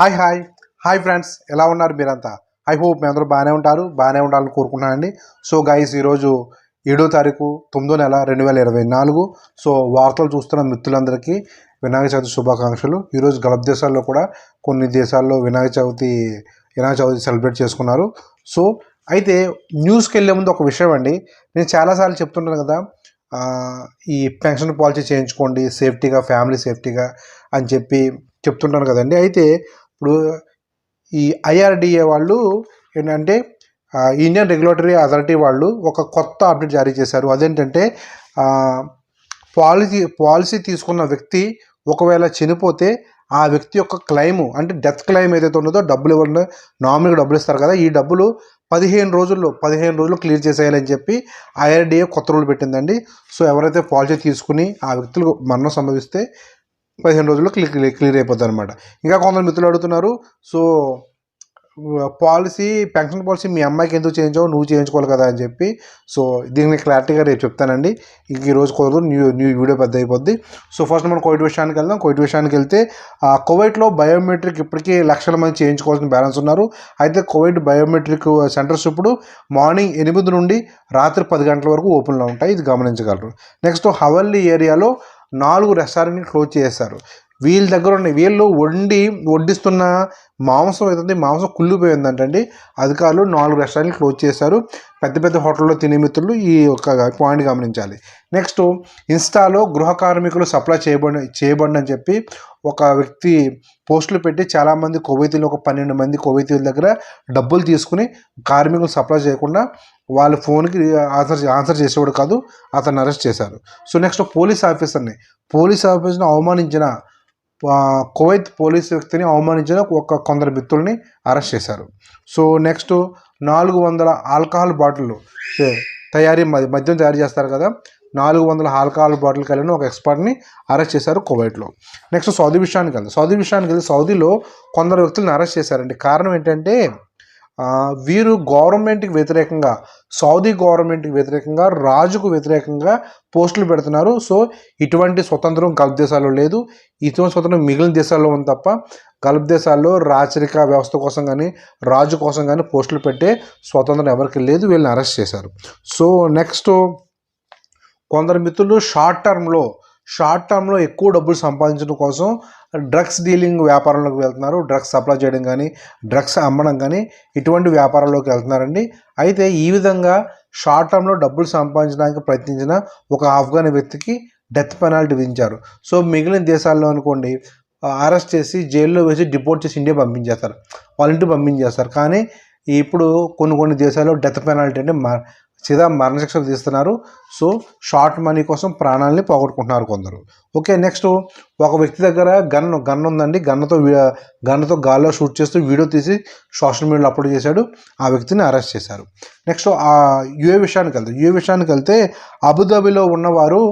Hi hi. Hi friends ఎలా ఉన్నారు మీరంతా? ఐ హోప్ మీ అందరూ బాగానే ఉంటారు బాగానే ఉండాలని కోరుకుంటున్నానండి. సో గైస్ ఈరోజు ఏడో తారీఖు తొమ్మిదో నెల రెండు వేల ఇరవై నాలుగు. సో వార్తలు చూస్తున్న మిత్రులందరికీ వినాయక చవితి శుభాకాంక్షలు. ఈరోజు గల్ఫ్ దేశాల్లో కూడా కొన్ని దేశాల్లో వినాయక చవితి వినాయక చవితి సెలబ్రేట్ చేసుకున్నారు. సో అయితే న్యూస్కి వెళ్ళే ముందు ఒక విషయం అండి. నేను చాలాసార్లు చెప్తున్నాను కదా ఈ పెన్షన్ పాలసీ చేయించుకోండి సేఫ్టీగా ఫ్యామిలీ సేఫ్టీగా అని చెప్పి చెప్తుంటాను కదండి. అయితే ఇప్పుడు ఈ ఐఆర్డిఏ వాళ్ళు ఏంటంటే ఇండియన్ రెగ్యులేటరీ అథారిటీ వాళ్ళు ఒక కొత్త అప్డేట్ జారీ చేశారు. అదేంటంటే పాలసీ పాలసీ తీసుకున్న వ్యక్తి ఒకవేళ చనిపోతే ఆ వ్యక్తి యొక్క క్లెయిమ్ అంటే డెత్ క్లెయిమ్ ఏదైతే ఉన్నదో డబ్బులు ఇవ్వండి నామినీగా డబ్బులు ఇస్తారు కదా ఈ డబ్బులు పదిహేను రోజుల్లో పదిహేను రోజులు క్లియర్ చేసేయాలని చెప్పి ఐఆర్డిఏ కొత్త రూల్ పెట్టిందండి. సో ఎవరైతే పాలసీ తీసుకుని ఆ వ్యక్తులకు మరణం సంభవిస్తే పదిహేను రోజుల్లో క్లియర్ క్లియర్ అయిపోతుంది అనమాట ఇంకా కొందరు మిత్రులు అడుగుతున్నారు సో పాలసీ పెన్షన్ పాలసీ మీ అమ్మాయికి ఎందుకు చేయించావు? నువ్వు చేయించుకోవాలి కదా అని చెప్పి. సో దీన్ని క్లారిటీగా రేపు చెప్తానండి. ఇంక ఈ రోజు కుదరదు న్యూ న్యూ వీడియో పెద్ద అయిపోద్ది. సో ఫస్ట్ మనం కోవిడ్ విషయానికి వెళ్దాం. కోవిడ్ విషయానికి వెళ్తే ఆ, బయోమెట్రిక్ ఇప్పటికీ లక్షల మంది చేయించుకోవాల్సిన బ్యాలెన్స్ ఉన్నారు. అయితే కోవిడ్ బయోమెట్రిక్ సెంటర్స్ ఇప్పుడు మార్నింగ్ ఎనిమిది నుండి రాత్రి పది గంటల వరకు ఓపెన్లో ఉంటాయి. ఇది గమనించగలరు. నెక్స్ట్ హవల్లీ ఏరియాలో నాలుగు రెస్టారెంట్ని క్లోజ్ చేశారు. వీళ్ళ దగ్గర ఉన్న వీళ్ళు వండి వడ్డిస్తున్న మాంసం ఏదైతే మాంసం కుళ్ళిపోయిందంటండి అధికారులు నాలుగు రెస్టారెంట్లు క్లోజ్ చేశారు. పెద్ద పెద్ద హోటల్లో తినే మిత్రులు ఈ యొక్క పాయింట్ గమనించాలి. నెక్స్ట్ ఇన్స్టాలో గృహ కార్మికులు సప్లై చేయబడి చేయబడి అని చెప్పి ఒక వ్యక్తి పోస్టులు పెట్టి చాలామంది కోవైతీలు ఒక పన్నెండు మంది కొవ్వైతీల దగ్గర డబ్బులు తీసుకుని కార్మికులు సప్లై చేయకుండా వాళ్ళ ఫోన్కి ఆన్సర్ ఆన్సర్ చేసేవాడు కాదు అతన్ని అరెస్ట్ చేశారు. సో నెక్స్ట్ పోలీస్ ఆఫీసర్ని. పోలీస్ ఆఫీసర్ని అవమానించిన కువైత్ పోలీస్ వ్యక్తిని అవమానించిన ఒక కొందరు మిత్రుల్ని అరెస్ట్ చేశారు. సో నెక్స్ట్ నాలుగు వందల ఆల్కహాల్ బాటిల్ తయారీ మద్య- మద్యం తయారు చేస్తారు కదా నాలుగు వందల ఆల్కహాల్ బాటిల్ కలిగిన ఒక ఎక్స్పర్ట్ని అరెస్ట్ చేశారు కువైట్లో నెక్స్ట్ సౌదీ విషయానికి వెళ్తే సౌదీ విషయానికి వెళ్ళి సౌదీలో కొందరు వ్యక్తులను అరెస్ట్ చేశారండి. కారణం ఏంటంటే వీరు గవర్నమెంట్కి వ్యతిరేకంగా సౌదీ గవర్నమెంట్కి వ్యతిరేకంగా రాజుకు వ్యతిరేకంగా పోస్టులు పెడుతున్నారు. సో ఇటువంటి స్వతంత్రం గల్ఫ్ దేశాల్లో లేదు. ఇటువంటి స్వతంత్రం మిగిలిన దేశాల్లో ఉంది తప్ప గల్ఫ్ దేశాల్లో రాచరిక వ్యవస్థ కోసం కానీ రాజు కోసం కానీ పోస్టులు పెట్టే స్వతంత్రం ఎవరికి లేదు. వీళ్ళని అరెస్ట్ చేశారు. సో నెక్స్ట్ కొందరు మిత్రులు షార్ట్ టర్మ్లో షార్ట్ టర్మ్లో ఎక్కువ డబ్బులు సంపాదించడం కోసం డ్రగ్స్ డీలింగ్ వ్యాపారంలోకి వెళ్తున్నారు డ్రగ్స్ సప్లై చేయడం కానీ డ్రగ్స్ అమ్మడం కానీ ఇటువంటి వ్యాపారంలోకి వెళ్తున్నారండి. అయితే ఈ విధంగా షార్ట్ టర్మ్లో డబ్బులు సంపాదించడానికి ప్రయత్నించిన ఒక ఆఫ్ఘన్ వ్యక్తికి డెత్ పెనాల్టీ విధించారు. సో మిగిలిన దేశాల్లో అనుకోండి అరెస్ట్ చేసి జైల్లో వేసి డిపోర్ట్ చేసి ఇండియా పంపించేస్తారు. వాళ్ళ ఇంటికి పంపించేస్తారు. కానీ ఇప్పుడు కొన్ని కొన్ని దేశాల్లో డెత్ పెనాల్టీ అంటే సీదా మరణశిక్షలు తీస్తున్నారు. సో షార్ట్ మనీ కోసం ప్రాణాలని పోగొట్టుకుంటున్నారు కొందరు. ఓకే నెక్స్ట్ ఒక వ్యక్తి దగ్గర గన్ గన్ ఉందండి. గన్నుతో గన్నుతో గాల్లో షూట్ చేస్తూ వీడియో తీసి సోషల్ మీడియాలో అప్లోడ్ చేశాడు. ఆ వ్యక్తిని అరెస్ట్ చేశారు. నెక్స్ట్ ఆ యుఏ విషయానికి వెళ్తే యుఏ విషయానికి వెళ్తే అబుదాబిలో ఉన్నవారు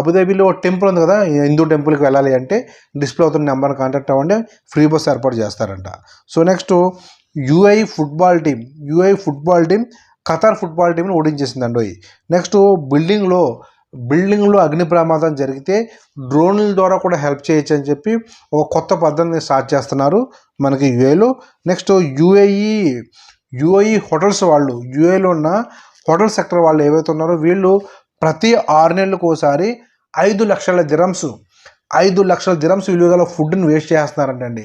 అబుదాబిలో టెంపుల్ ఉంది కదా హిందూ టెంపుల్కి వెళ్ళాలి అంటే డిస్ప్లే అవుతున్న నెంబర్ని కాంటాక్ట్ అవ్వండి. ఫ్రీ బస్ ఏర్పాటు చేస్తారంట. So next U A E football team U A E football team Qatar football టీంని ఓడించేసిందండి నెక్స్ట్ బిల్డింగ్లో బిల్డింగ్లో అగ్ని ప్రమాదం జరిగితే డ్రోన్ల ద్వారా కూడా హెల్ప్ చేయొచ్చు అని చెప్పి ఒక కొత్త పద్ధతిని స్టార్ట్ చేస్తున్నారు మనకి యుఏలో. Next U A E U A E hotels వాళ్ళు యుఏలో ఉన్న హోటల్ సెక్టర్ వాళ్ళు ఏవైతే ఉన్నారో వీళ్ళు ప్రతి ఆరు నెలలకు ఒకసారి ఐదు లక్షల దిరమ్స్ ఐదు లక్షల దిరమ్స్ విలువగల ఫుడ్ని వేస్ట్ చేస్తున్నారంటండి.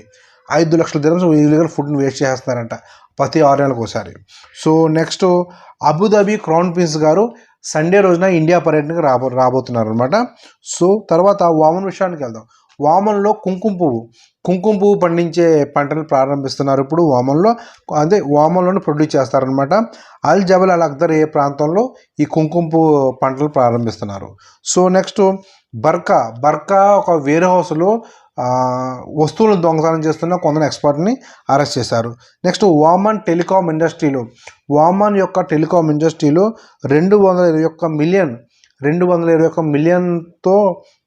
ఐదు లక్షల దిరమ్స్ ఇల్లీగల్ ఫుడ్ని వేస్ట్ చేస్తున్నారంట. ప్రతి ఆరు నెలలకు ఒకసారి. So next Abu Dhabi crown prince గారు సండే రోజున ఇండియా పర్యటనకు రాబో రాబోతున్నారు అనమాట సో తర్వాత వామన్ విషయానికి వెళ్దాం. వామన్లో కుంకుమ పువ్వు. కుంకుమ పువ్వు పండించే పంటలు ప్రారంభిస్తున్నారు ఇప్పుడు వామన్లో. అదే వామన్లోనే ప్రొడ్యూస్ చేస్తారనమాట అల్ జబల్ అల్ అక్దర్ ఏ ప్రాంతంలో ఈ కుంకుమ పువ్వు పంటలు ప్రారంభిస్తున్నారు. So next Barkha. బర్కా ఒక వేర్ హౌస్లో వస్తువులను దొంగతనం చేస్తున్న కొందరు ఎక్స్పర్ట్ని అరెస్ట్ చేశారు. నెక్స్ట్ వామన్ టెలికాం ఇండస్ట్రీలో వామన్ యొక్క టెలికాం ఇండస్ట్రీలో రెండు వందల ఇరవై ఒక్క మిలియన్ రెండు వందల ఇరవై ఒక్క మిలియన్తో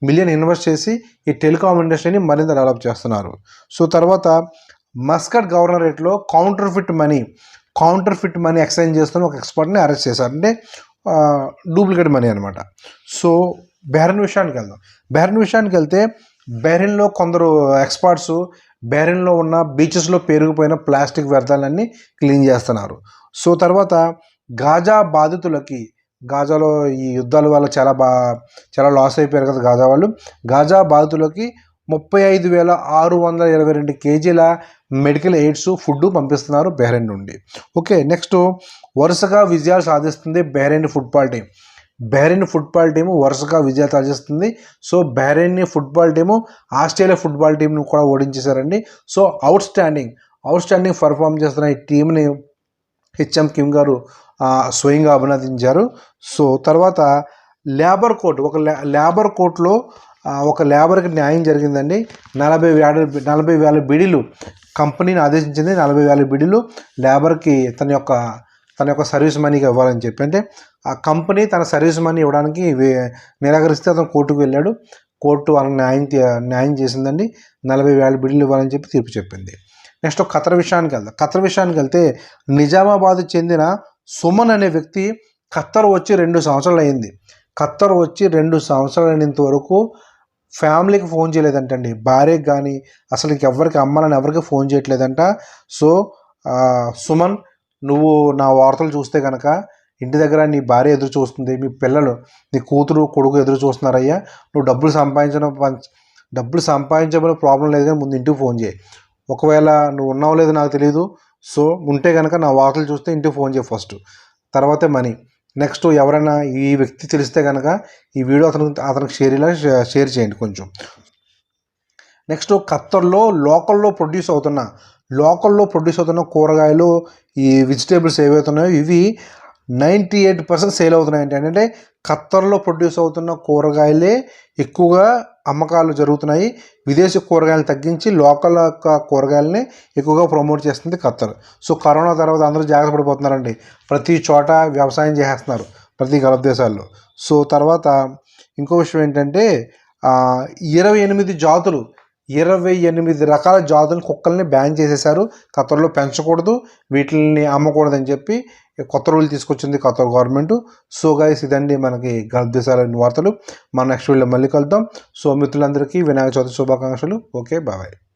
మిలియన్ ఇన్వెస్ట్ చేసి ఈ టెలికాం ఇండస్ట్రీని మరింత డెవలప్ చేస్తున్నారు. సో తర్వాత Muscat గవర్నరేట్లో counterfeit money counterfeit money exchange చేస్తున్న ఒక ఎక్స్పర్ట్ని అరెస్ట్ చేశారు. అంటే డూప్లికేట్ మనీ అనమాట సో బెహరన్ విషయానికి వెళ్దాం. బెహరన్ విషయానికి వెళ్తే బెహ్రెన్లో కొందరు ఎక్స్పర్ట్స్ బెహ్రెన్లో ఉన్న బీచెస్లో పేరుకుపోయిన ప్లాస్టిక్ వ్యర్థాలన్నీ క్లీన్ చేస్తున్నారు. సో తర్వాత గాజా బాధితులకి గాజాలో ఈ యుద్ధాల వల్ల చాలా బా చాలా లాస్ అయిపోయారు కదా గాజా వాళ్ళు. గాజా బాధితులకి ముప్పై ఐదు వేల ఆరు వందల ఇరవై రెండు కేజీల మెడికల్ ఎయిడ్స్ ఫుడ్ పంపిస్తున్నారు బెహ్రెన్ నుండి. ఓకే నెక్స్ట్ వరుసగా విజయాలు సాధిస్తుంది Bahrain football team Bahrain football team వరుసగా విజయాలు సాధిస్తుంది so Bahrain football team Australia football టీంను కూడా ఓడించేశారండి. So outstanding outstanding perform చేస్తున్న ఈ టీంని హెచ్ఎం కిమ్ గారు స్వయంగా అభినందించారు. సో తర్వాత లేబర్ కోర్ట్ ఒక లేబర్ కోర్టులో ఒక లేబర్కి న్యాయం జరిగిందండి. నలభై వేల నలభై వేల బిడిలు కంపెనీని ఆదేశించింది నలభై వేల బిడిలు లేబర్కి తన యొక్క తన యొక్క సర్వీస్ మనీకి ఇవ్వాలని చెప్పి. అంటే ఆ కంపెనీ తన సర్వీస్ మనీ ఇవ్వడానికి నిరాకరిస్తే అతను కోర్టుకు వెళ్ళాడు. కోర్టు వాళ్ళని న్యాయం తీ- న్యాయం చేసిందండి. నలభై వేల బిడ్డలు ఇవ్వాలని చెప్పి తీర్పు చెప్పింది. నెక్స్ట్ ఖతర్ విషయానికి వెళ్దాం. ఖతర్ విషయానికి వెళ్తే నిజామాబాద్ చెందిన సుమన్ అనే వ్యక్తి ఖత్తర్ వచ్చి రెండు సంవత్సరాలు అయింది. ఖత్తర్ వచ్చి రెండు సంవత్సరాలు అయినంత వరకు ఫ్యామిలీకి ఫోన్ చేయలేదంటండి. భార్యకి కానీ అసలు ఎవరికి అమ్మాలని ఎవరికి ఫోన్ చేయట్లేదంట. సో సుమన్ నువ్వు నా వార్తలు చూస్తే కనుక ఇంటి దగ్గర నీ భార్య ఎదురు చూస్తుంది మీ పిల్లలు నీ కూతురు కొడుకు ఎదురు చూస్తున్నారయ్యా నువ్వు డబ్బులు సంపాదించడం డబ్బులు సంపాదించబడిన ప్రాబ్లం లేదు కానీ ముందు ఇంటికి ఫోన్ చేయి. ఒకవేళ నువ్వు ఉన్నావో లేదో నాకు తెలియదు సో ఉంటే కనుక నా వార్తలు చూస్తే ఇంటికి ఫోన్ చేయి ఫస్ట్ తర్వాతే మనీ. నెక్స్ట్ ఎవరైనా ఈ వ్యక్తి తెలిస్తే కనుక ఈ వీడియో అతను అతనికి షేర్ ఇలా షేర్ చేయండి కొంచెం. నెక్స్ట్ ఖత్తర్లో లోకల్లో ప్రొడ్యూస్ అవుతున్న లోకల్లో ప్రొడ్యూస్ అవుతున్న కూరగాయలు ఈ వెజిటేబుల్స్ ఏవైతున్నాయో ఇవి నైంటీ ఎయిట్ పర్సెంట్ సేల్ అవుతున్నాయి అంటే ఖత్తర్లో ప్రొడ్యూస్ అవుతున్న కూరగాయలే ఎక్కువగా అమ్మకాలు జరుగుతున్నాయి. విదేశీ కూరగాయలు తగ్గించి లోకల్ యొక్క కూరగాయలని ఎక్కువగా ప్రమోట్ చేస్తుంది ఖత్తర్. సో కరోనా తర్వాత అందరూ జాగ్రత్త పడిపోతున్నారండి. ప్రతి చోట వ్యవసాయం చేసేస్తున్నారు ప్రతి గల్ఫ్ దేశాల్లో సో తర్వాత ఇంకో విషయం ఏంటంటే ఇరవై ఎనిమిది జాతులు ఇరవై ఎనిమిది రకాల జాతుల కుక్కల్ని బ్యాన్ చేసేశారు. ఖతర్లో పెంచకూడదు వీటిని అమ్మకూడదు అని చెప్పి కొత్త రూల్ తీసుకొచ్చింది ఖతర్ గవర్నమెంట్. సో గైస్ ఇదండి మనకి గల్ఫ్ దేశాలని వార్తలు. మన నెక్స్ట్ వీడియో మళ్ళీ కలుద్దాం. సో మిత్రులందరికీ వినాయక చవితి శుభాకాంక్షలు. ఓకే బాబాయ్